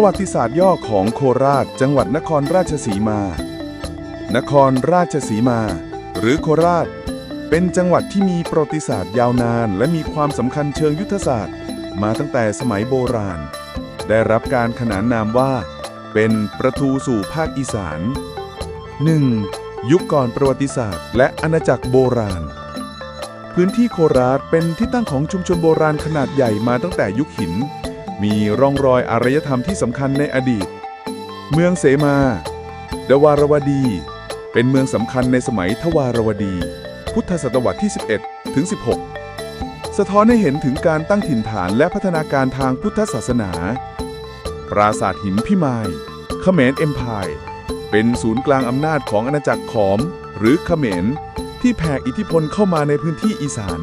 ประวัติศาสตร์ย่อของโคราช จังหวัดนครราชสีมา นครราชสีมา หรือโคราช เป็นจังหวัดที่มีประวัติศาสตร์ยาวนาน และมีความสำคัญเชิงยุทธศาสตร์ มาตั้งแต่สมัยโบราณ ได้รับการขนานนามว่า เป็นประตูสู่ภาคอีสาน 1. ยุคก่อนประวัติศาสตร์ และอาณาจักรโบราณ พื้นที่โคราชเป็นที่ตั้งของชุมชนโบราณขนาดใหญ่มาตั้งแต่ยุคหิน มีร่องรอยอารยธรรมที่สำคัญในอดีต เมืองเสมา ดวารวดี เป็นเมืองสำคัญในสมัยทวารวดี พุทธศตวรรษที่ 11 ถึง 16 สะท้อนให้เห็นถึงการตั้งถิ่นฐานและพัฒนาการทางพุทธศาสนา ปราสาทหินพิมายเขมรเอ็มพายเป็นศูนย์กลางอำนาจของอาณาจักรขอม หรือเขมรที่แผ่อิทธิพลเข้ามาในพื้นที่อีสาน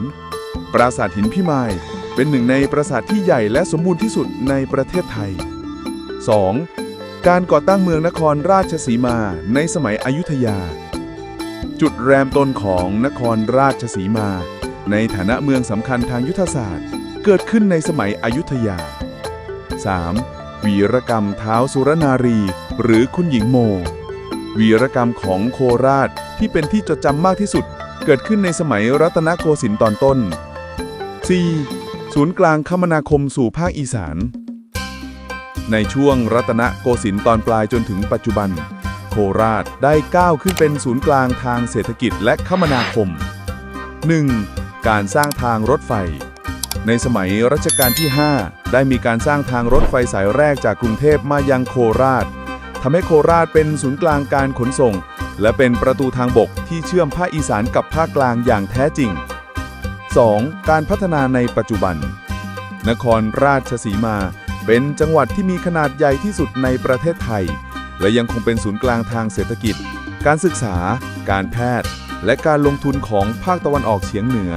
ปราสาทหินพิมาย เป็นหนึ่งในปราสาทที่ใหญ่และสมบูรณ์ที่สุดในประเทศไทย 2. การก่อตั้งเมืองนครราชสีมาในสมัยอยุธยา จุดแรมต้นของนครราชสีมา ในฐานะเมืองสำคัญทางยุทธศาสตร์ เกิดขึ้นในสมัยอยุธยา 3. วีรกรรมเท้าสุรนารี หรือคุณหญิงโม วีรกรรมของโคราชที่เป็นที่จดจำมากที่สุด เกิดขึ้นในสมัยรัตนโกสินทร์ตอนต้น 4. ศูนย์กลางคมนาคมสู่ภาคอีสาน ในช่วงรัตนโกสินทร์ตอนปลายจนถึงปัจจุบัน โคราชได้ก้าวขึ้นเป็นศูนย์กลางทางเศรษฐกิจและคมนาคม 1. การสร้างทางรถไฟ ในสมัยรัชกาลที่ 5 ได้มีการสร้างทางรถไฟสายแรกจากกรุงเทพมายังโคราชทำให้โคราชเป็นศูนย์กลางการขนส่ง และเป็นประตูทางบกที่เชื่อมภาคอีสานกับภาคกลางอย่างแท้จริง 2. การพัฒนาในปัจจุบัน นครราชสีมา เป็นจังหวัดที่มีขนาดใหญ่ที่สุดในประเทศไทย และยังคงเป็นศูนย์กลางทางเศรษฐกิจ การศึกษา การแพทย์ และการลงทุนของภาคตะวันออกเฉียงเหนือ